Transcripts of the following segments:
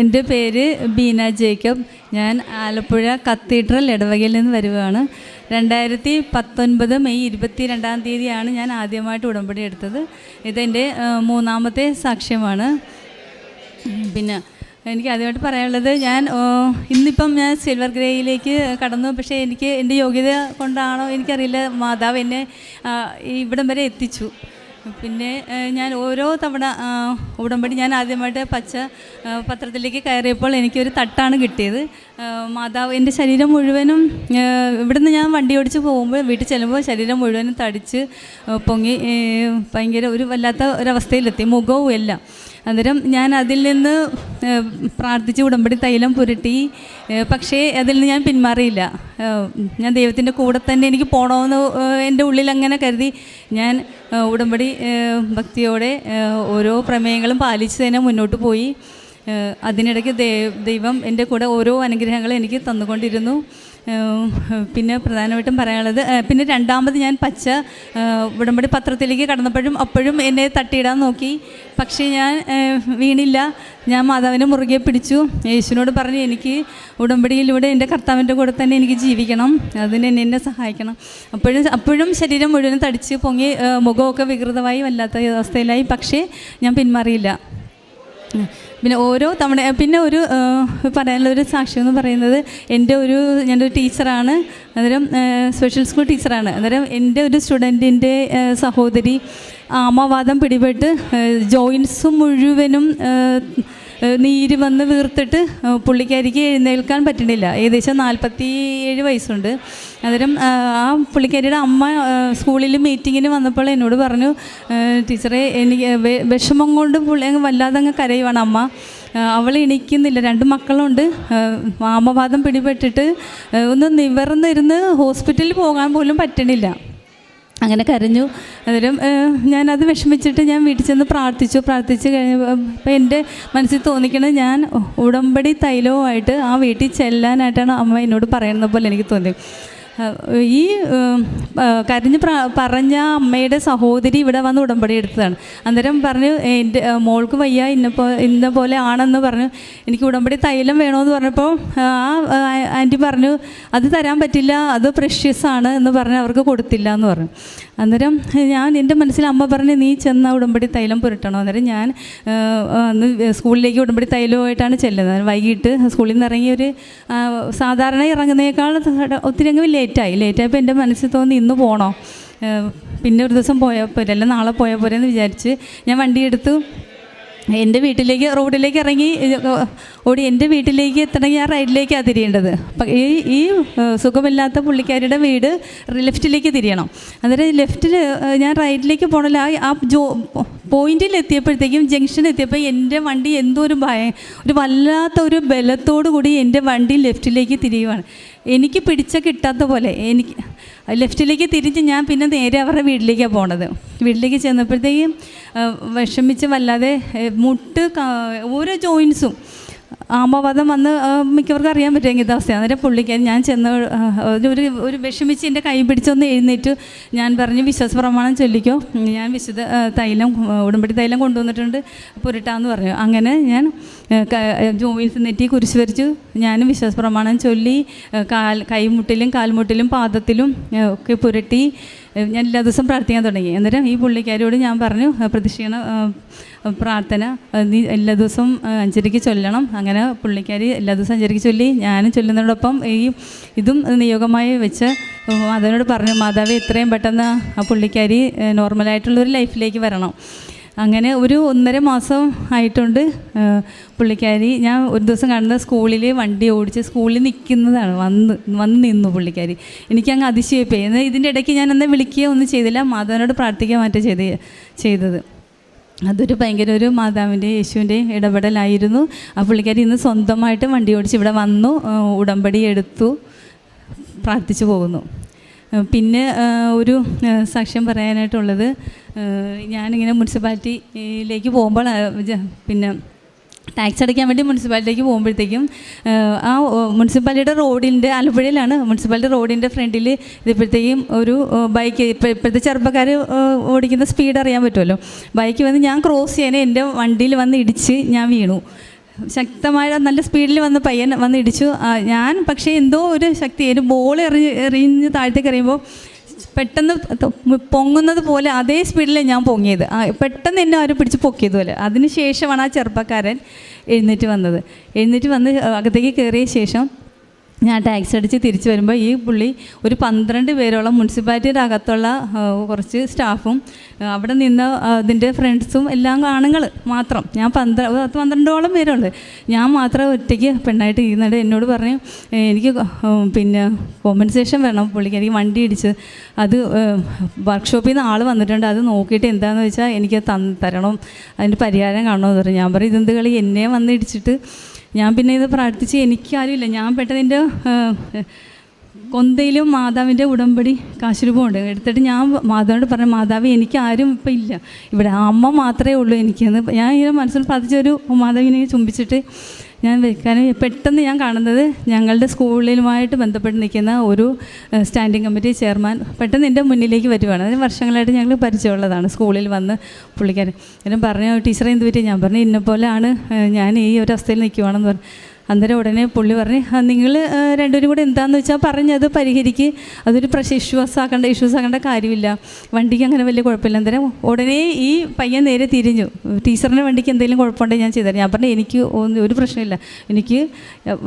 എന്റെ പേര് ബീന ജേക്കബ്. ഞാൻ ആലപ്പുഴ കത്തീഡ്രൽ ഇടവകയിൽ നിന്ന് വരുവാണ്. രണ്ടായിരത്തി പത്തൊൻപത് മെയ് ഇരുപത്തി രണ്ടാം തീയതിയാണ് ഞാൻ ആദ്യമായിട്ട് ഉടമ്പടി എടുത്തത്. ഇതെന്റെ മൂന്നാമത്തെ സാക്ഷ്യമാണ്. പിന്നെ എനിക്ക് ആദ്യമായിട്ട് പറയാനുള്ളത് ഞാൻ ഇന്നിപ്പം ഞാൻ സിൽവർ ഗ്രേയിലേക്ക് കടന്നു. പക്ഷേ എനിക്ക് എന്റെ യോഗ്യത കൊണ്ടാണോ എനിക്കറിയില്ല. മാതാവ് എന്നെ ഇവിടം വരെ എത്തിച്ചു. പിന്നെ ഞാൻ ഓരോ തവണ ഉടമ്പടി ഞാൻ ആദ്യമായിട്ട് പച്ച പത്രത്തിലേക്ക് കയറിയപ്പോൾ എനിക്കൊരു തട്ടാണ് കിട്ടിയത്. മാതാവ് എന്റെ ശരീരം മുഴുവനും ഇവിടുന്ന് ഞാൻ വണ്ടി ഓടിച്ച് പോകുമ്പോൾ വീട്ടിൽ ചെല്ലുമ്പോൾ ശരീരം മുഴുവനും തടിച്ച് പൊങ്ങി ഭയങ്കര ഒരു വല്ലാത്ത ഒരവസ്ഥയിലെത്തി. മുഖവും എല്ലാം. അന്നേരം ഞാൻ അതിൽ നിന്ന് പ്രാർത്ഥിച്ച് ഉടമ്പടി തൈലം പുരട്ടി പക്ഷേ അതിൽ നിന്ന് ഞാൻ പിന്മാറിയില്ല. ഞാൻ ദൈവത്തിന്റെ കൂടെ തന്നെ എനിക്ക് പോകണമെന്ന് എന്റെ ഉള്ളിൽ അങ്ങനെ കരുതി ഞാൻ ഉടമ്പടി ഭക്തിയോടെ ഓരോ പ്രമേയങ്ങളും പാലിച്ച് തന്നെ മുന്നോട്ട് പോയി. അതിനിടയ്ക്ക് ദൈവം എന്റെ കൂടെ ഓരോ അനുഗ്രഹങ്ങളും എനിക്ക് തന്നുകൊണ്ടിരുന്നു. പിന്നെ പ്രധാനമായിട്ടും പറയാനുള്ളത് പിന്നെ രണ്ടാമത് ഞാൻ പച്ച ഉടമ്പടി പത്രത്തിലേക്ക് കടന്നപ്പോഴും അപ്പോഴും എന്നെ തട്ടിയിടാൻ നോക്കി. പക്ഷേ ഞാൻ വീണില്ല. ഞാൻ മാതാവിനെ മുറുകെ പിടിച്ചു. യേശുവിനോട് പറഞ്ഞു എനിക്ക് ഉടമ്പടിയിലൂടെ എന്റെ കർത്താവിന്റെ കൂടെ തന്നെ എനിക്ക് ജീവിക്കണം. അതിന് എന്നെ എന്നെ സഹായിക്കണം. അപ്പോഴും അപ്പോഴും ശരീരം മുഴുവൻ തടിച്ച് പൊങ്ങി മുഖമൊക്കെ വികൃതമായി വല്ലാത്ത അവസ്ഥയിലായി. പക്ഷേ ഞാൻ പിന്മാറിയില്ല. പിന്നെ ഓരോ തവണ പിന്നെ ഒരു പറയാനുള്ള ഒരു സാക്ഷ്യം എന്ന് പറയുന്നത് എന്റെ ഒരു ഞാനൊരു ടീച്ചറാണ്. അന്നേരം സ്പെഷ്യൽ സ്കൂൾ ടീച്ചറാണ്. അന്നേരം എന്റെ ഒരു സ്റ്റുഡന്റിന്റെ സഹോദരി ആമവാദം പിടിപെട്ട് ജോയിൻസും മുഴുവനും നീര് വന്ന് വീർത്തിട്ട് പുള്ളിക്കാരിക്ക് എഴുന്നേൽക്കാൻ പറ്റുന്നില്ല ഏകദേശം നാൽപ്പത്തി ഏഴ് വയസ്സുണ്ട്. അന്നേരം ആ പുള്ളിക്കാരിയുടെ അമ്മ സ്കൂളിൽ മീറ്റിങ്ങിന് വന്നപ്പോൾ എന്നോട് പറഞ്ഞു "ആ, ടീച്ചറെ എനിക്ക് വിഷമം കൊണ്ട് പുള്ളി അങ്ങ് വല്ലാതെ അങ്ങ് കരയുവാണ് അമ്മ. അവൾ എണീക്കുന്നില്ല രണ്ട് മക്കളുണ്ട്. വാമവാദം പിടിപെട്ടിട്ട് ഒന്ന് നിവർന്നിരുന്ന് ഹോസ്പിറ്റലിൽ പോകാൻ പോലും പറ്റണില്ല. അങ്ങനെ കരഞ്ഞു. അന്നേരം ഞാനത് വിഷമിച്ചിട്ട് ഞാൻ വീട്ടിൽ ചെന്ന് പ്രാർത്ഥിച്ചു. പ്രാർത്ഥിച്ച് കഴിഞ്ഞപ്പോൾ എന്റെ മനസ്സിൽ തോന്നിക്കണത് ഞാൻ ഉടമ്പടി തൈലവുമായിട്ട് ആ വീട്ടിൽ ചെല്ലാനായിട്ടാണ് അമ്മ എന്നോട് പറയുന്നത് പോലെ എനിക്ക് തോന്നി. ഈ കരിഞ്ഞ് പറഞ്ഞ അമ്മയുടെ സഹോദരി ഇവിടെ വന്ന് ഉടമ്പടി എടുത്തതാണ്. അന്നേരം പറഞ്ഞു എന്റെ മോൾക്ക് വയ്യ ഇന്നപ്പോ ഇന്ന പോലെ ആണെന്ന് പറഞ്ഞു. എനിക്ക് ഉടമ്പടി തൈലം വേണമെന്ന് പറഞ്ഞപ്പോൾ ആ ആന്റി പറഞ്ഞു അത് തരാൻ പറ്റില്ല അത് പ്രഷ്യസ് ആണ് എന്ന് പറഞ്ഞ് അവർക്ക് കൊടുത്തില്ല എന്ന് പറഞ്ഞു. അന്നേരം ഞാൻ എന്റെ മനസ്സിൽ അമ്മ പറഞ്ഞ് നീ ചെന്ന ഉടമ്പടി തൈലം പുരട്ടണം. അന്നേരം ഞാൻ അന്ന് സ്കൂളിലേക്ക് ഉടമ്പടി തൈലവുമായിട്ടാണ് ചെല്ലുന്നത്. വൈകിട്ട് സ്കൂളിൽ നിന്ന് ഇറങ്ങി ഒരു സാധാരണ ഇറങ്ങുന്നതിനേക്കാൾ ഒത്തിരി അങ്ങ് ലേറ്റായി. ലേറ്റായപ്പോൾ എന്റെ മനസ്സിൽ തോന്നി ഇന്ന് പോകണോ പിന്നെ ഒരു ദിവസം പോയാൽ പോരെ നാളെ പോയാൽ പോരെ എന്ന് വിചാരിച്ച് ഞാൻ വണ്ടി എടുത്തു. എന്റെ വീട്ടിലേക്ക് റോഡിലേക്ക് ഇറങ്ങി ഓടി എന്റെ വീട്ടിലേക്ക് എത്തണമെങ്കിൽ ആ റൈഡിലേക്കാണ് തിരിയേണ്ടത്. അപ്പം ഈ ഈ സുഖമില്ലാത്ത പുള്ളിക്കാരിയുടെ വീട് ലെഫ്റ്റിലേക്ക് തിരിയണം. അന്നേരം ലെഫ്റ്റിൽ ഞാൻ റൈറ്റിലേക്ക് പോകണമല്ല ആ ആ ജോ പോയിന്റിൽ എത്തിയപ്പോഴത്തേക്കും ജംഗ്ഷൻ എത്തിയപ്പോൾ എന്റെ വണ്ടി എന്തോ ഒരു ഭയ ഒരു വല്ലാത്ത ഒരു ബലത്തോടു കൂടി എന്റെ വണ്ടി ലെഫ്റ്റിലേക്ക് തിരിയുവാണ്. എനിക്ക് പിടിച്ച കിട്ടാത്ത പോലെ എനിക്ക് ലെഫ്റ്റിലേക്ക് തിരിഞ്ഞ് ഞാൻ പിന്നെ നേരെ അവരുടെ വീട്ടിലേക്കാണ് പോണത്. വീട്ടിലേക്ക് ചെന്നപ്പോഴത്തേക്കും വിഷമിച്ച് വല്ലാതെ മുട്ട് ഓരോ ജോയിൻസും ആമവാദം വന്ന് മിക്കവർക്കും അറിയാൻ പറ്റും ഇങ്ങനത്തെ അവസ്ഥയാണ് അന്നേരം പുള്ളിക്ക് ഞാൻ ചെന്ന് ഒരു ഒരു വിഷമിച്ച് എന്റെ കൈ പിടിച്ചൊന്ന് എഴുന്നേറ്റ് ഞാൻ പറഞ്ഞു വിശ്വാസ പ്രമാണം ചൊല്ലിക്കോ. ഞാൻ വിശുദ്ധ തൈലം ഉടമ്പടി തൈലം കൊണ്ടുവന്നിട്ടുണ്ട് പുരട്ടാന്ന് പറഞ്ഞു. അങ്ങനെ ഞാൻ ജോയിൻസ് നെറ്റി കുരിശ് വരച്ചു ഞാനും വിശ്വാസ പ്രമാണം ചൊല്ലി കാൽ കൈമുട്ടിലും കാൽമുട്ടിലും പാദത്തിലും ഒക്കെ പുരട്ടി ഞാൻ എല്ലാ ദിവസവും പ്രാർത്ഥിക്കാൻ തുടങ്ങി. അന്നേരം ഈ പുള്ളിക്കാരിയോട് ഞാൻ പറഞ്ഞു ആ, പ്രാർത്ഥന നീ എല്ലാ ദിവസവും അഞ്ചരയ്ക്ക് ചൊല്ലണം. അങ്ങനെ പുള്ളിക്കാരി എല്ലാ ദിവസവും അഞ്ചരയ്ക്ക് ചൊല്ലി. ഞാനും ചൊല്ലുന്നതോടൊപ്പം ഈ ഇതും നിയോഗമായി വെച്ച് മാതാവിനോട് പറഞ്ഞു മാതാവ് എത്രയും പെട്ടെന്ന് ആ പുള്ളിക്കാരി നോർമലായിട്ടുള്ളൊരു ലൈഫിലേക്ക് വരണം. അങ്ങനെ ഒരു ഒന്നര മാസം ആയിട്ടുണ്ട് പുള്ളിക്കാരി. ഞാൻ ഒരു ദിവസം കാണുന്ന സ്കൂളിൽ വണ്ടി ഓടിച്ച് സ്കൂളിൽ നിൽക്കുന്നതാണ് വന്ന് വന്ന് നിന്നു പുള്ളിക്കാരി. എനിക്കങ്ങ് അതിശയിപ്പോയി. എന്നാൽ ഇതിന്റെ ഇടയ്ക്ക് ഞാൻ എന്നെ വിളിക്കുകയോ ഒന്നും ചെയ്തില്ല. മാതാവിനോട് പ്രാർത്ഥിക്കുക മാറ്റം ചെയ്ത് ചെയ്തത്. അതൊരു ഭയങ്കര ഒരു മാതാവിന്റെ യേശുവിന്റെയും ഇടപെടലായിരുന്നു. ആ പുള്ളിക്കാരി ഇന്ന് സ്വന്തമായിട്ട് വണ്ടി ഓടിച്ച് ഇവിടെ വന്നു ഉടമ്പടി എടുത്തു പ്രാർത്ഥിച്ചു പോകുന്നു. പിന്നെ ഒരു സാക്ഷ്യം പറയാനായിട്ടുള്ളത് ഞാനിങ്ങനെ മുനിസിപ്പാലിറ്റിയിലേക്ക് പോകുമ്പോൾ പിന്നെ ടാക്സ് അടയ്ക്കാൻ വേണ്ടി മുനിസിപ്പാലിറ്റിക്ക് പോകുമ്പോഴത്തേക്കും ആ, മുനിസിപ്പാലിറ്റിയുടെ റോഡിന്റെ ആലപ്പുഴയിലാണ് മുനിസിപ്പാലിറ്റി റോഡിന്റെ ഫ്രണ്ടിൽ ഇതിപ്പോഴത്തേക്കും ഒരു ബൈക്ക് ഇപ്പോൾ ഇപ്പോഴത്തെ ചെറുപ്പക്കാർ ഓടിക്കുന്ന സ്പീഡ് അറിയാൻ പറ്റുമല്ലോ. ബൈക്ക് വന്ന് ഞാൻ ക്രോസ് ചെയ്യാൻ എന്റെ വണ്ടിയിൽ വന്ന് ഇടിച്ച് ഞാൻ വീണു. ശക്തമായ നല്ല സ്പീഡിൽ വന്ന പയ്യൻ വന്ന് ഇടിച്ചു. ഞാൻ പക്ഷേ എന്തോ ഒരു ശക്തി ഒരു ബോൾ എറിഞ്ഞ് എറിഞ്ഞ് താഴത്തേക്ക് എറിയുമ്പോൾ പെട്ടെന്ന് പൊങ്ങുന്നത് പോലെ അതേ സ്പീഡിൽ ഞാൻ പൊങ്ങിയത്. പെട്ടെന്ന് എന്നെ ആരും പിടിച്ച് പൊക്കിയത് പോലെ അതിന് ശേഷമാണ് ആ ചെറുപ്പക്കാരൻ എഴുന്നേറ്റ് വന്നത്. എഴുന്നേറ്റ് വന്ന് അകത്തേക്ക് കയറിയ ശേഷം ഞാൻ ടാക്സി അടിച്ച് തിരിച്ചു വരുമ്പോൾ ഈ പുള്ളി ഒരു പന്ത്രണ്ട് പേരോളം മുനിസിപ്പാലിറ്റിയുടെ അകത്തുള്ള കുറച്ച് സ്റ്റാഫും അവിടെ നിന്ന് അതിന്റെ ഫ്രണ്ട്സും എല്ലാം ആണുങ്ങൾ മാത്രം. ഞാൻ പന്ത്ര പത്ത് പന്ത്രണ്ടോളം പേരുണ്ട്. ഞാൻ മാത്രം ഒറ്റയ്ക്ക് പെണ്ണായിട്ട് ഇരുന്നിട്ട് എന്നോട് പറഞ്ഞു എനിക്ക് പിന്നെ കോമ്പൻസേഷൻ വേണം പുള്ളിക്ക്. എനിക്ക് വണ്ടി ഇടിച്ച് അത് വർക്ക്ഷോപ്പിൽ നിന്ന് ആൾ വന്നിട്ടുണ്ട്. അത് നോക്കിയിട്ട് എന്താണെന്ന് വെച്ചാൽ എനിക്ക് തരണം. അതിന്റെ പരിഹാരം കാണണമെന്ന് പറഞ്ഞു. ഞാൻ പറയും ഇതെന്ത് കളി? എന്നെ വന്ന് ഇടിച്ചിട്ട് ഞാൻ പിന്നെ ഇത് പ്രാർത്ഥിച്ച് എനിക്കാരുമില്ല. ഞാൻ പെട്ടെന്ന് എന്റെ കൊന്തയിലും മാതാവിന്റെ ഉടമ്പടി കാശുരൂപമുണ്ട്. എടുത്തിട്ട് ഞാൻ മാതാവിനോട് പറഞ്ഞു മാതാവ് എനിക്ക് ആരും ഇപ്പം ഇല്ല. ഇവിടെ അമ്മ മാത്രമേ ഉള്ളൂ എനിക്കെന്ന് ഞാൻ ഇങ്ങനെ മനസ്സിൽ പതിച്ചൊരു മാതാവിനെ ചുംബിച്ചിട്ട് ഞാൻ വെക്കാനും പെട്ടെന്ന് ഞാൻ കാണുന്നത് ഞങ്ങളുടെ സ്കൂളിലുമായിട്ട് ബന്ധപ്പെട്ട് നിൽക്കുന്ന ഒരു സ്റ്റാൻഡിംഗ് കമ്മിറ്റി ചെയർമാൻ പെട്ടെന്ന് എന്റെ മുന്നിലേക്ക് വരുവാണ്. അതിന് വർഷങ്ങളായിട്ട് ഞങ്ങൾ പരിചയമുള്ളതാണ്. സ്കൂളിൽ വന്ന് പുള്ളിക്കാരൻ എന്നെ പറഞ്ഞു ടീച്ചറെ എന്ത് പറ്റി? ഞാൻ പറഞ്ഞു ഇന്നെ പോലെയാണ് ഞാൻ ഈ ഒരു അവസ്ഥയിൽ നിൽക്കുവാണെന്ന് പറഞ്ഞു. അന്നേരം ഉടനെ പുള്ളി പറഞ്ഞു നിങ്ങൾ രണ്ടുപേരും കൂടെ എന്താണെന്ന് വെച്ചാൽ പറഞ്ഞത് പരിഹരിക്ക്. അതൊരു പ്രശ്ന ഇഷ്യൂസ് ആക്കേണ്ട ഇഷ്യൂസ് ആക്കേണ്ട കാര്യമില്ല. വണ്ടിക്ക് അങ്ങനെ വലിയ കുഴപ്പമില്ല. അന്നേരം ഉടനെ ഈ പയ്യൻ നേരെ തിരിഞ്ഞു. ടീച്ചറിന്റെ വണ്ടിക്ക് എന്തെങ്കിലും കുഴപ്പമുണ്ടെങ്കിൽ ഞാൻ ചെയ്തത് ഞാൻ പറഞ്ഞു എനിക്ക് ഒന്നും ഒരു പ്രശ്നമില്ല. എനിക്ക്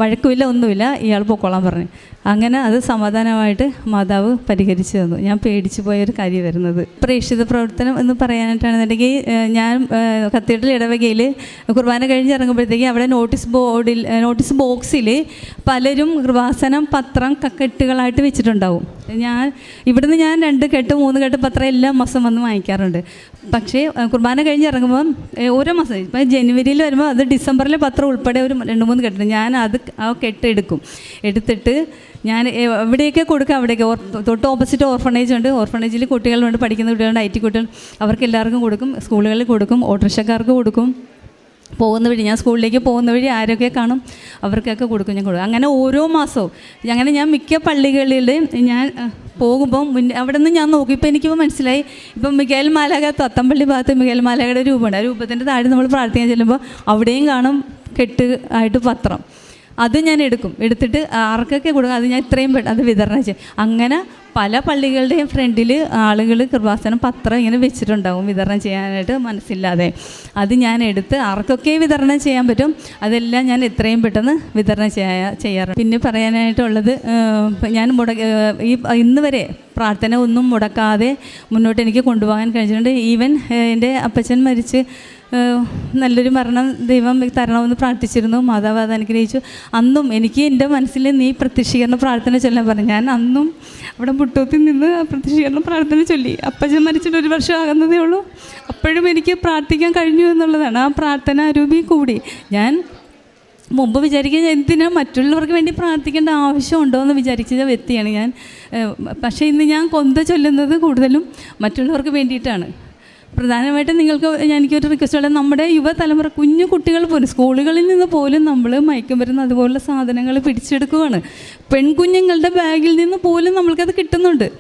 വഴക്കുമില്ല ഒന്നുമില്ല. ഇയാൾ പൊക്കോളാൻ പറഞ്ഞു. അങ്ങനെ അത് സമാധാനമായിട്ട് മാതാവ് പരിഹരിച്ചു തന്നു. ഞാൻ പേടിച്ചു പോയൊരു കാര്യം വരുന്നത്. പ്രേക്ഷിത പ്രവർത്തനം എന്ന് പറയാനായിട്ടാണെന്നുണ്ടെങ്കിൽ ഞാൻ കത്തീഡ്രൽ ഇടവകയിൽ കുർബാന കഴിഞ്ഞ് ഇറങ്ങുമ്പോഴത്തേക്ക് അവിടെ നോട്ടീസ് ബോർഡിൽ നോട്ടീസ് ബോക്സിൽ പലരും കൃപാസനം പത്രം കക്കെട്ടുകളായിട്ട് വെച്ചിട്ടുണ്ടാവും. ഞാൻ ഇവിടുന്ന് ഞാൻ രണ്ട് കെട്ട് മൂന്ന് കെട്ട് പത്രം എല്ലാ മാസം വന്ന് വാങ്ങിക്കാറുണ്ട്. പക്ഷേ കുർബാന കഴിഞ്ഞ് ഇറങ്ങുമ്പോൾ ഓരോ മാസം ഇപ്പം ജനുവരിയിൽ വരുമ്പോൾ അത് ഡിസംബറിലെ പത്രം ഉൾപ്പെടെ ഒരു രണ്ട് മൂന്ന് കെട്ടിട്ട് ഞാൻ അത് ആ കെട്ട് എടുക്കും. എടുത്തിട്ട് ഞാൻ എവിടെയൊക്കെ കൊടുക്കുക അവിടെയൊക്കെ. തൊട്ട് ഓപ്പോസിറ്റ് ഓർഫണേജ് ഉണ്ട്. ഓർഫണേജിൽ കുട്ടികളുണ്ട് പഠിക്കുന്ന കുട്ടികളുണ്ട് ഐ ടി കുട്ടികൾ. അവർക്ക് എല്ലാവർക്കും കൊടുക്കും സ്കൂളുകളിൽ കൊടുക്കും ഓട്ടോറിക്ഷക്കാർക്ക് കൊടുക്കും. പോകുന്ന വഴി ഞാൻ സ്കൂളിലേക്ക് പോകുന്ന വഴി ആരൊക്കെ കാണും അവർക്കൊക്കെ കൊടുക്കും ഞാൻ കൊടുക്കും. അങ്ങനെ ഓരോ മാസവും. അങ്ങനെ ഞാൻ മിക്ക പള്ളികളിലും ഞാൻ പോകുമ്പം മുന്നേ അവിടെ നിന്ന് ഞാൻ നോക്കി. ഇപ്പോൾ എനിക്കിപ്പോൾ മനസ്സിലായി. ഇപ്പം മികേൽ മാലാക തത്തമ്പള്ളി ഭാഗത്ത് മികേൽ മാലാകയുടെ രൂപമുണ്ട്. ആ രൂപത്തിന്റെ താഴെ നമ്മൾ പ്രാർത്ഥിക്കാൻ ചെല്ലുമ്പോൾ അവിടെയും കാണും കെട്ട് ആയിട്ട് പത്രം. അത് ഞാൻ എടുക്കും. എടുത്തിട്ട് ആർക്കൊക്കെ കൊടുക്കും. അത് ഞാൻ ഇത്രയും പെട്ടെന്ന് അത് വിതരണം ചെയ്യും. അങ്ങനെ പല പള്ളികളുടെയും ഫ്രണ്ടിൽ ആളുകൾ കൃപാസനം പത്രം ഇങ്ങനെ വെച്ചിട്ടുണ്ടാവും വിതരണം ചെയ്യാനായിട്ട് മനസ്സില്ലാതെ. അത് ഞാൻ എടുത്ത് ആർക്കൊക്കെ വിതരണം ചെയ്യാൻ പറ്റും അതെല്ലാം ഞാൻ എത്രയും പെട്ടെന്ന് വിതരണം ചെയ്യാ ചെയ്യാറുണ്ട്. പിന്നെ പറയാനായിട്ടുള്ളത് ഞാൻ മുട ഈ ഇന്ന് വരെ പ്രാർത്ഥന ഒന്നും മുടക്കാതെ മുന്നോട്ട് എനിക്ക് കൊണ്ടുപോകാൻ കഴിഞ്ഞിട്ടുണ്ട്. ഈവൻ എന്റെ അപ്പച്ചൻ മരിച്ച് നല്ലൊരു മരണം ദൈവം തരണമെന്ന് പ്രാർത്ഥിച്ചിരുന്നു. മാതാവ് അത് അനുഗ്രഹിച്ചു. അന്നും എനിക്ക് എന്റെ മനസ്സിൽ നീ പ്രത്യക്ഷീകരണ പ്രാർത്ഥന ചൊല്ലാൻ പറഞ്ഞു. ഞാൻ അന്നും അവിടെ മുട്ടൂത്തിൽ നിന്ന് പ്രത്യക്ഷീകരണ പ്രാർത്ഥന ചൊല്ലി. അപ്പച്ചൻ മരിച്ചിട്ട് ഒരു വർഷം ആകുന്നതേ ഉള്ളൂ. അപ്പോഴും എനിക്ക് പ്രാർത്ഥിക്കാൻ കഴിഞ്ഞു എന്നുള്ളതാണ്. ആ പ്രാർത്ഥന രൂപി കൂടി. ഞാൻ മുമ്പ് വിചാരിക്കുക എന്തിനാ മറ്റുള്ളവർക്ക് വേണ്ടി പ്രാർത്ഥിക്കേണ്ട ആവശ്യമുണ്ടോ എന്ന് വിചാരിച്ച വ്യക്തിയാണ് ഞാൻ. പക്ഷേ ഇന്ന് ഞാൻ കൊന്ത ചൊല്ലുന്നത് കൂടുതലും മറ്റുള്ളവർക്ക് വേണ്ടിയിട്ടാണ്. പ്രധാനമായിട്ടും നിങ്ങൾക്ക് ഞാൻ എനിക്കൊരു റിക്വസ്റ്റ് ഉള്ളത് നമ്മുടെ യുവതലമുറ കുഞ്ഞു കുട്ടികൾ പോലും സ്കൂളുകളിൽ നിന്ന് പോലും നമ്മൾ മയക്കുമരുന്ന് അതുപോലുള്ള സാധനങ്ങൾ പിടിച്ചെടുക്കുകയാണ്. പെൺകുഞ്ഞുങ്ങളുടെ ബാഗിൽ നിന്ന് പോലും നമ്മൾക്കത് കിട്ടുന്നുണ്ട്.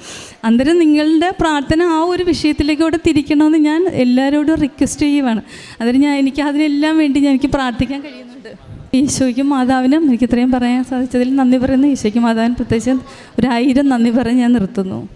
അന്നേരം നിങ്ങളുടെ പ്രാർത്ഥന ആ ഒരു വിഷയത്തിലേക്ക് വിഷയത്തിലേക്കൂടെ തിരിക്കണമെന്ന് ഞാൻ എല്ലാവരോടും റിക്വസ്റ്റ് ചെയ്യുവാണ്. അന്നേരം ഞാൻ എനിക്ക് അതിനെല്ലാം വേണ്ടി ഞാൻ എനിക്ക് പ്രാർത്ഥിക്കാൻ കഴിയുന്നുണ്ട്. ഈശോയ്ക്കും മാതാവിനും എനിക്ക് ഇത്രയും പറയാൻ സാധിച്ചതിൽ നന്ദി പറയുന്നു. ഈശോയ്ക്കും മാതാവിനും പ്രത്യേകിച്ച് ഒരായിരം നന്ദി പറഞ്ഞ് ഞാൻ നിർത്തുന്നു.